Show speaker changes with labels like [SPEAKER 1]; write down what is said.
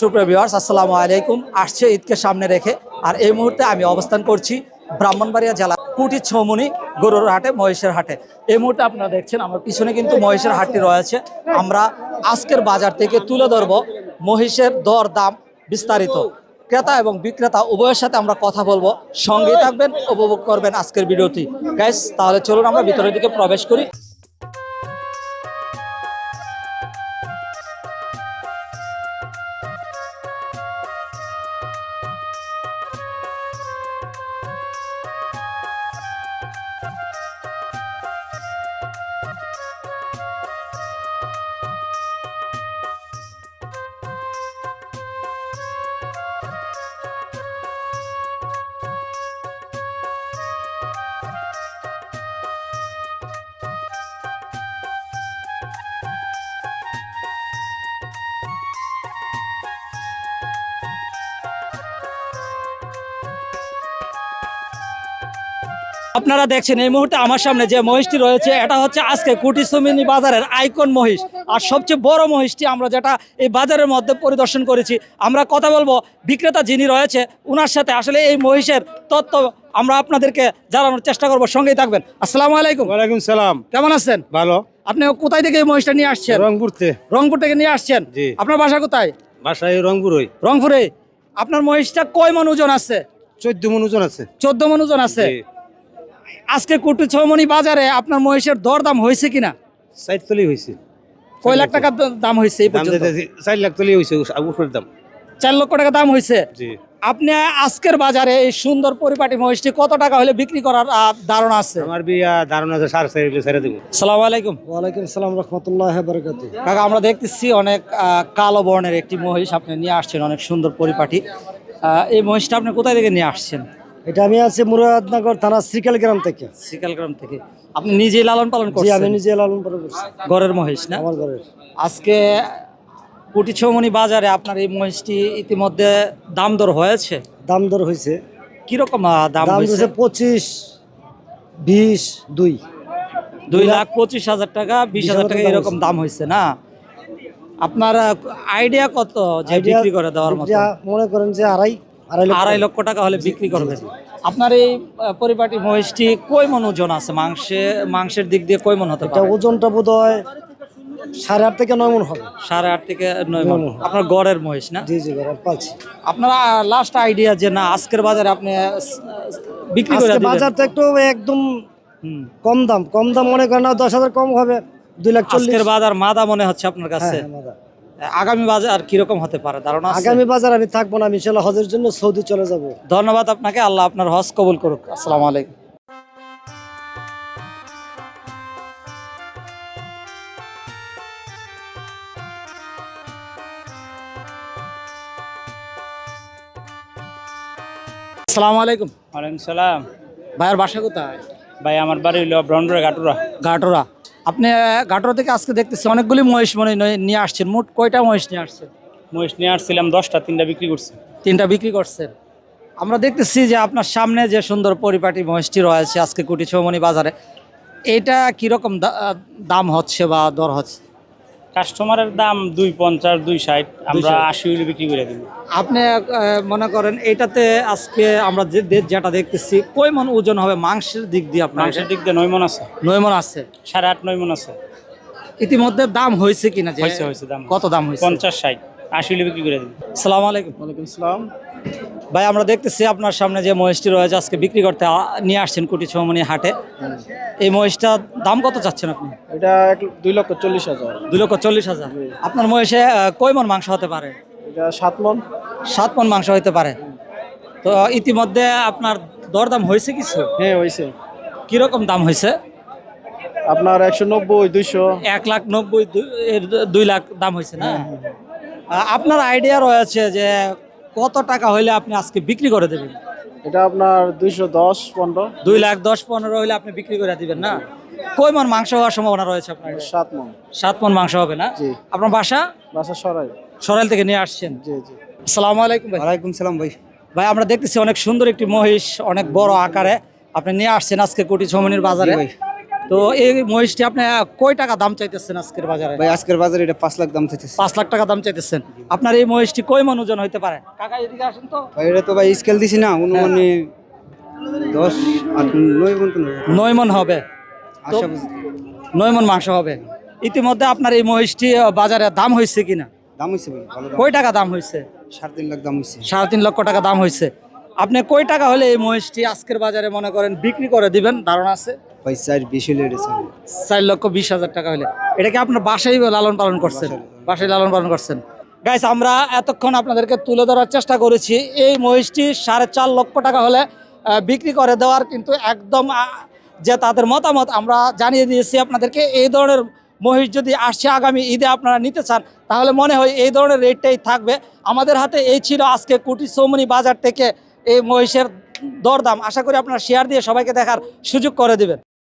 [SPEAKER 1] সুপ্রিয় ভিউয়ার্স আসসালামু আলাইকুম। আসছে ঈদকে সামনে রেখে। আর এই মুহূর্তে আমি অবস্থান করছি ব্রাহ্মণবাড়িয়া জেলা কুটি ছৌমনি গরুর হাটে মহেশের হাটে। এই মুহূর্তে আপনারা দেখছেন, আমার পিছনে কিন্তু মহেশের হাটটি রয়েছে। আমরা আজকের বাজার থেকে তুলে ধরব মহিষের দর দাম বিস্তারিত। ক্রেতা এবং বিক্রেতা উভয়ের সাথে আমরা কথা বলব। সঙ্গে থাকবেন, উপভোগ করবেন আজকের ভিডিওটি। গাইস তাহলে চলুন আমরা ভিতরের দিকে প্রবেশ করি। আপনারা দেখছেন এই মুহূর্তে আমার সামনে যে মহিষটি রয়েছে এটা হচ্ছে আজকে কুটিসুমিনি বাজারের আইকন মহিষ। আর সবচেয়ে বড় মহিষটি আমরা যেটা এই বাজারের মধ্যে পরিদর্শন করেছি আমরা কথা বলব বিক্রেতা যিনি রয়েছে ওনার সাথে আসলে এই মহিষের তত্ত্ব আমরা আপনাদেরকে জানানোর চেষ্টা করব। সঙ্গেই থাকবেন। আসসালামু আলাইকুম।
[SPEAKER 2] ওয়ালাইকুম সালাম।
[SPEAKER 1] কেমন আছেন?
[SPEAKER 2] ভালো।
[SPEAKER 1] আপনি কোথায় থেকে এই মহিষটা নিয়ে আসছেন?
[SPEAKER 2] রংপুরতে
[SPEAKER 1] রংপুর থেকে নিয়ে আসছেন?
[SPEAKER 2] জি।
[SPEAKER 1] আপনার বাসা কোথায়?
[SPEAKER 2] বাসায় রংপুর
[SPEAKER 1] রংপুরে। আপনার মহিষটা কয় মন ওজন আছে?
[SPEAKER 2] চোদ্দ মন ওজন আছে।
[SPEAKER 1] চোদ্দ মন ওজন আছে। আজকে কুটু ছমনি বাজারে আপনার মহিষের দরদাম হয়েছে কিনা?
[SPEAKER 2] তলি হয়েছে।
[SPEAKER 1] কয় লাখ টাকার দাম হয়েছে এই
[SPEAKER 2] দাম
[SPEAKER 1] পর্যন্ত?
[SPEAKER 2] চার লাখ তলি হয়েছে উপরের দাম।
[SPEAKER 1] চার লক্ষ টাকা দাম হয়েছে? আপনি আজকের বাজারে এই সুন্দর পরিপাটি মহিষটি কত টাকা হলে বিক্রি করার ধারণা আছে?
[SPEAKER 2] আমার বিয়া ধারণা আছে সাড়ে চার এগুলো ছেড়ে দেবো।
[SPEAKER 1] সালাম আলাইকুম।
[SPEAKER 3] ওয়ালাইকুম সালাম রহমতুল্লাহ বরকাত।
[SPEAKER 1] কাকা আমরা দেখতেছি অনেক আহ, কালো বর্ণের একটি মহিষ আপনি নিয়ে আসছেন অনেক সুন্দর পরিপাটি। আহ, এই মহিষটা আপনি কোথায় থেকে নিয়ে আসছেন?
[SPEAKER 3] এটা আমি আছি মুরাদনগর থানা শ্রীকাল গ্রাম থেকে।
[SPEAKER 1] সিকালগ্রাম থেকে। আপনি নিজেই লালন পালন
[SPEAKER 3] জি আমি নিজে লালন পালন করছি।
[SPEAKER 1] ঘরের মহিষ না?
[SPEAKER 3] আমার ঘরের।
[SPEAKER 1] আজকে কুটি ছৌমনি বাজারে আপনার এই মহিষটি ইতিমধ্যে দাম দর হয়েছে?
[SPEAKER 3] দাম দর হয়েছে।
[SPEAKER 1] কীরকম আহ, দাম
[SPEAKER 3] দাম
[SPEAKER 1] হয়েছে?
[SPEAKER 3] পঁচিশ বিশ দুই।
[SPEAKER 1] দুই লাখ পঁচিশ হাজার টাকা বিশ হাজার টাকা এরকম
[SPEAKER 3] হয়েছে।
[SPEAKER 1] দাম হয়েছে না? আপনার আইডিয়া কত যে
[SPEAKER 3] Idea-
[SPEAKER 1] বিক্রি করে দেওয়ার মতো?
[SPEAKER 3] মনে করেন যে আড়াই আড়াই লক্ষ
[SPEAKER 1] টাকা হলে বিক্রি করবেন আপনার এই পরিপাটি মহিষটি কয় মন ওজন আছে? মাংসে মাংসের দিক দিয়ে কয় মন হতে পারে?
[SPEAKER 3] ওজনটা বোধ হয় সাড়ে আট থেকে নয় মন হবে।
[SPEAKER 1] সাড়ে আট থেকে নয় মন। আপনার গড়ের মহিষ না?
[SPEAKER 3] জি জি ঘরের পাচ্ছি
[SPEAKER 1] আপনার লাস্ট আইডিয়া যে না আজকের বাজারে আপনি বিক্রি করে দিবেন।
[SPEAKER 3] বাজারটা একটু একদম। কম দাম। কম দাম মনে করেন না দশ হাজার কম হবে দুই লাখ চল্লিশ।
[SPEAKER 1] বাজার মাদা মনে হচ্ছে আপনার কাছে?
[SPEAKER 3] হ্যাঁ, মাদা।
[SPEAKER 1] আগামী বাজার কীরকম হতে পারে? ধারণা
[SPEAKER 3] আগামী বাজার আমি থাকব না আমি ইনশাল্লাহ হজের জন্য সৌদি চলে যাব।
[SPEAKER 1] ধন্যবাদ আপনাকে আল্লাহ আপনার হজ কবুল করুক। আসসালামু আলাইকুম। আসসালামু আলাইকুম।
[SPEAKER 4] ওয়ালাইকুম সালাম।
[SPEAKER 1] ভাইয়ের বাসা কোথায়?
[SPEAKER 4] ভাই আমার বাড়ি হইল ব্রহ্মপুরের ঘাটোরা।
[SPEAKER 1] গাটোরা আপনি ঘাটোরা থেকে আজকে দেখতেছি অনেকগুলি মহিষ মনে নিয়ে আসছেন। মোট কয়টা মহিষ নিয়ে আসছেন
[SPEAKER 4] মহিষ নিয়ে আসছিলাম দশটা তিনটা বিক্রি করছি।
[SPEAKER 1] তিনটা বিক্রি করছেন আমরা দেখতেছি যে আপনার সামনে যে সুন্দর পরিপাটি মহিষটি রয়েছে আজকে কুটি বাজারে এটা কীরকম দাম হচ্ছে বা দর হচ্ছে?
[SPEAKER 4] কাস্টমারের দাম দুই পঞ্চাশ দুই ষাট আমরা আশি হইলে বিক্রি করে দিব।
[SPEAKER 1] আপনি মনে করেন এটাতে আজকে আমরা যে যেটা দেখতেছি কয় মন ওজন হবে মাংসের দিক দিয়ে আপনার?
[SPEAKER 4] মাংসের দিক দিয়ে নয় মন আছে।
[SPEAKER 1] নয় মন আছে।
[SPEAKER 4] সাড়ে আট নয় মন আছে।
[SPEAKER 1] ইতিমধ্যে দাম হয়েছে কিনা
[SPEAKER 4] হয়েছে হয়েছে দাম
[SPEAKER 1] কত দাম হয়েছে?
[SPEAKER 4] পঞ্চাশ ষাট। আশি হইলে বিক্রি করে দিব।
[SPEAKER 1] সালাম আলাইকুম।
[SPEAKER 3] ওয়ালাইকুম সালাম।
[SPEAKER 1] ভাই আমরা দেখতেছি আপনার সামনে যে মহিষটি রয়েছে আজকে বিক্রি করতে নিয়ে আসছেন কুটি ছৌমনি হাটে। এই মহিষটার দাম কত চাচ্ছেন আপনি?
[SPEAKER 3] এটা দুই লক্ষ চল্লিশ হাজার।
[SPEAKER 1] দুই লক্ষ চল্লিশ হাজার। আপনার মহিষে কয় মন মাংস হতে পারে?
[SPEAKER 3] এটা সাত মন।
[SPEAKER 1] সাত মন মাংস হতে পারে। তো ইতিমধ্যে আপনার দরদাম হয়েছে কিছু?
[SPEAKER 3] হ্যাঁ হয়েছে।
[SPEAKER 1] কীরকম দাম হয়েছে?
[SPEAKER 3] আপনার একশো নব্বই দুইশো।
[SPEAKER 1] এক লাখ নব্বই দুই লাখ দাম হয়েছে না? আহ, আপনার আইডিয়া রয়েছে যে কত টাকা হইলে আপনি আজকে বিক্রি করে দেবেন?
[SPEAKER 3] এটা আপনার দুইশো দশ পনেরো।
[SPEAKER 1] দুই লাখ দশ পনেরো হইলে আপনি বিক্রি করে দিবেন না? কয় মন মাংস হওয়ার সম্ভাবনা রয়েছে আপনার
[SPEAKER 3] সাত মন।
[SPEAKER 1] সাত মন মাংস হবে না?
[SPEAKER 3] জি।
[SPEAKER 1] আপনার বাসা?
[SPEAKER 3] বাসা সরাই।
[SPEAKER 1] সরাইল থেকে নিয়ে আসছেন?
[SPEAKER 3] জি জি।
[SPEAKER 1] আসসালামু আলাইকুম ভাই।
[SPEAKER 3] ওয়ালাইকুম সালাম ভাই।
[SPEAKER 1] ভাই আমরা দেখতেছি অনেক সুন্দর একটি মহিষ অনেক বড় আকারে। আপনি নিয়ে আসছেন আজকে কোটি ছমনির বাজারে। তো এই মহিষটি আপনি কয় টাকা দাম চাইতেছেন আজকের বাজারে?
[SPEAKER 5] ভাই আজকের বাজারে এটা পাঁচ লাখ দাম চাইতেছে।
[SPEAKER 1] পাঁচ লাখ টাকা দাম চাইতেছেন। আপনার এই মহিষটি কয় মন ওজন হইতে পারে? কাকা এদিকে আসেন তো।
[SPEAKER 5] ভাই এটা তো ভাই স্কেল দিছি না অনুমানে দশ আট নয় মন
[SPEAKER 1] নয়। মন হবে। নয় মন মাংস হবে। ইতিমধ্যে আপনার এই মহিষটি বাজারে দাম হয়েছে কিনা?
[SPEAKER 5] দাম হয়েছে
[SPEAKER 1] কয় টাকা দাম হয়েছে
[SPEAKER 5] সাড়ে তিন লাখ দাম হয়েছে
[SPEAKER 1] সাড়ে তিন লক্ষ টাকা দাম হয়েছে আপনি কয় টাকা হলে এই মহিষটি আজকের বাজারে মনে করেন বিক্রি করে দিবেন? ধারণা আছে?
[SPEAKER 5] ভাই চার বিশ হলে
[SPEAKER 1] চার। লক্ষ বিশ হাজার টাকা হলে। এটা কি আপনার বাসায় লালন পালন করছেন? বাসায় লালন। পালন করছেন। গাইস আমরা এতক্ষণ আপনাদেরকে তুলে ধরার চেষ্টা করেছি। এই মহিষটি সাড়ে চার লক্ষ টাকা হলে বিক্রি করে দেওয়ার কিন্তু একদম যে তাদের মতামত আমরা জানিয়ে দিয়েছি আপনাদেরকে। এই ধরনের মহিষ যদি আসছে আগামী ঈদে আপনারা নিতে চান তাহলে মনে হয় এই ধরনের রেটটাই থাকবে। আমাদের হাতে এই ছিল আজকে কুটি চৌমনি বাজার থেকে এই মহিষের দরদাম। আশা করি আপনারা শেয়ার দিয়ে সবাইকে দেখার সুযোগ করে দিবেন।